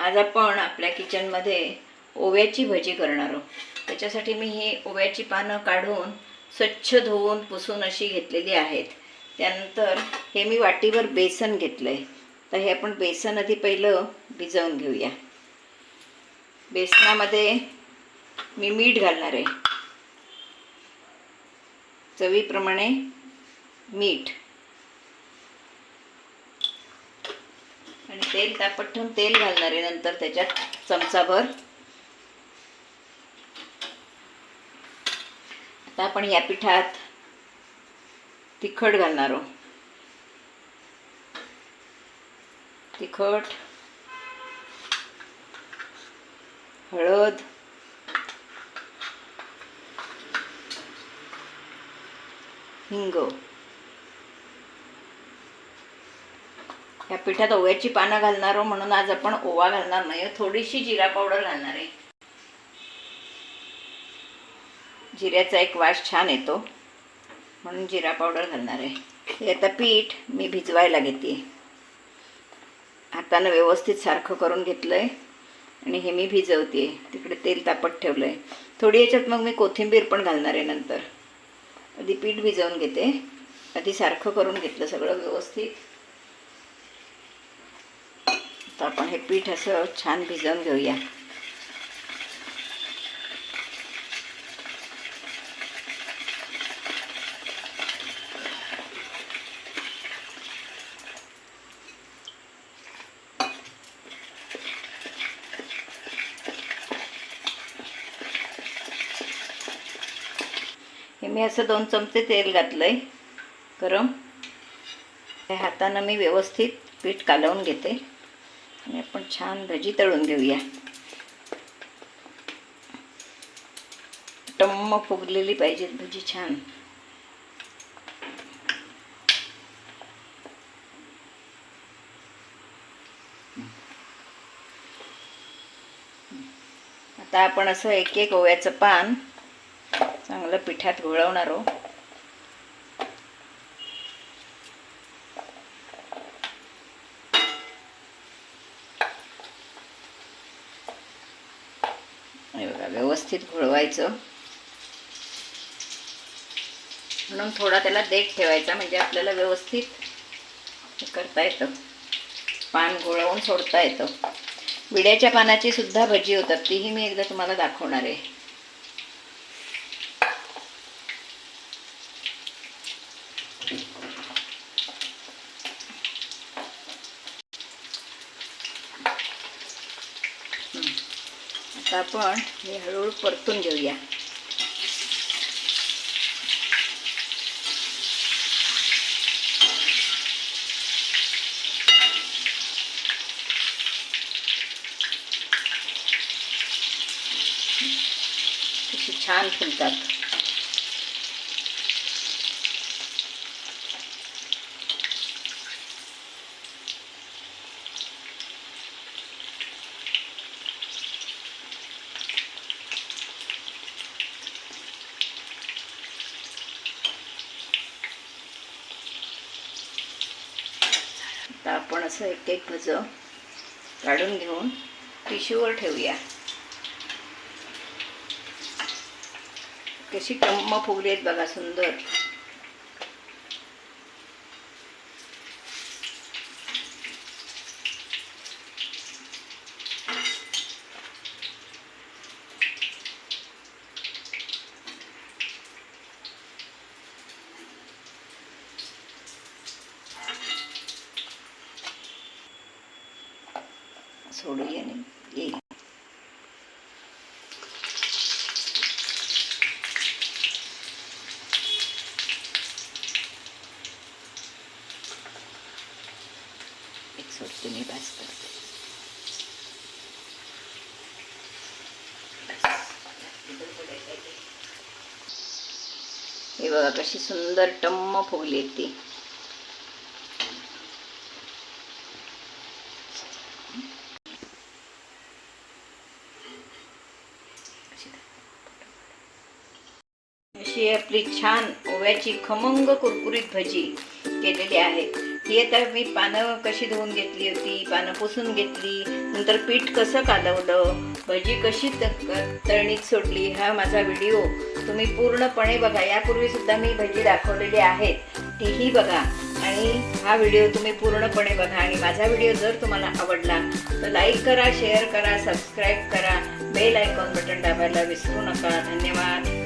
आज आपण आपल्या किचनमध्ये ओव्याची भजी करणार आहोत. त्याच्यासाठी मी ही ओव्याची पानं काढून स्वच्छ धुवून पुसून अशी घेतलेली आहेत. त्यानंतर हे मी वाटीवर बेसन घेतलं आहे तर हे आपण बेसन आधी पहिलं भिजवून घेऊया. बेसनामध्ये मी मीठ घालणार आहे. चवीप्रमाणे मीठ. आणि तेल तापट ठेवून तेल घालणार आहे नंतर त्याच्यात चमचाभर. आता आपण या पिठात तिखट घालणार आहोत. तिखट हळद हिंग. या पिठात ओव्याची पानं घालणार आहोत म्हणून आज आपण ओवा घालणार नाही थोडीशी जिरा पावडर घालणार आहे. जिऱ्याचा एक वास छान येतो. म्हणून जिरा पावडर घालणार आहे. हे आता पीठ मी भिजवायला घेते. हातानं व्यवस्थित सारखं करून घेतलं आहे आणि हे मी भिजवते. तिकडे तेल तापत ठेवलं आहे थोडी याच्यात मग मी कोथिंबीर पण घालणार आहे नंतर. आधी पीठ भिजवून घेते. आधी सारखं करून घेतलं सगळं व्यवस्थित. तर आपण हे पीठ असं छान भिजवून घेऊया. हे मी असं दोन चमचे तेल घातलंय गरम. हातानं मी व्यवस्थित पीठ कालवून घेते. आणि आपण छान भजी तळून घेऊया. टम्म फुगलेली पाहिजेत भजी छान. आता आपण असं एक एक ओव्याचं पान चांगलं पिठात घोळवणार आहोत. हे बघा व्यवस्थित घोळवायचं. म्हणून थोडा त्याला देठ ठेवायचा म्हणजे आपल्याला व्यवस्थित करता येतं. पान घोळवून सोडता येतं. विड्याच्या पानाची सुद्धा भजी होतात तीही मी एकदा तुम्हाला दाखवणार आहे. आता आपण हे हळूहळू परतून घेऊया. कशी छान फुलतात आता आपण असं एक एक भज काढून घेऊन टिश्यूवर ठेवूया. कशी टम्म फुगली आहेत बघा सुंदर. सोडू येणे येईल एक सोडते मी बस करते. हे बघा कशी सुंदर टम्म फुगली आहेत ती अशी आपली छान ओव्याची खमंग कुरकुरीत भजी केलेली आहे. ही आता मी पानं कशी धुवून घेतली होती पानं पुसून घेतली नंतर पीठ कसं कालवलं भजी कशी त तळणीत सोडली हा माझा व्हिडिओ तुम्ही पूर्णपणे बघा. यापूर्वी सुद्धा मी भजी दाखवलेली आहेत तीही बघा. आणि हा व्हिडिओ तुम्ही पूर्णपणे बघा. आणि माझा व्हिडिओ जर तुम्हाला आवडला तर लाईक करा शेअर करा सबस्क्राईब करा. बेल आयकॉन बटन दाबायला विसरू नका. धन्यवाद.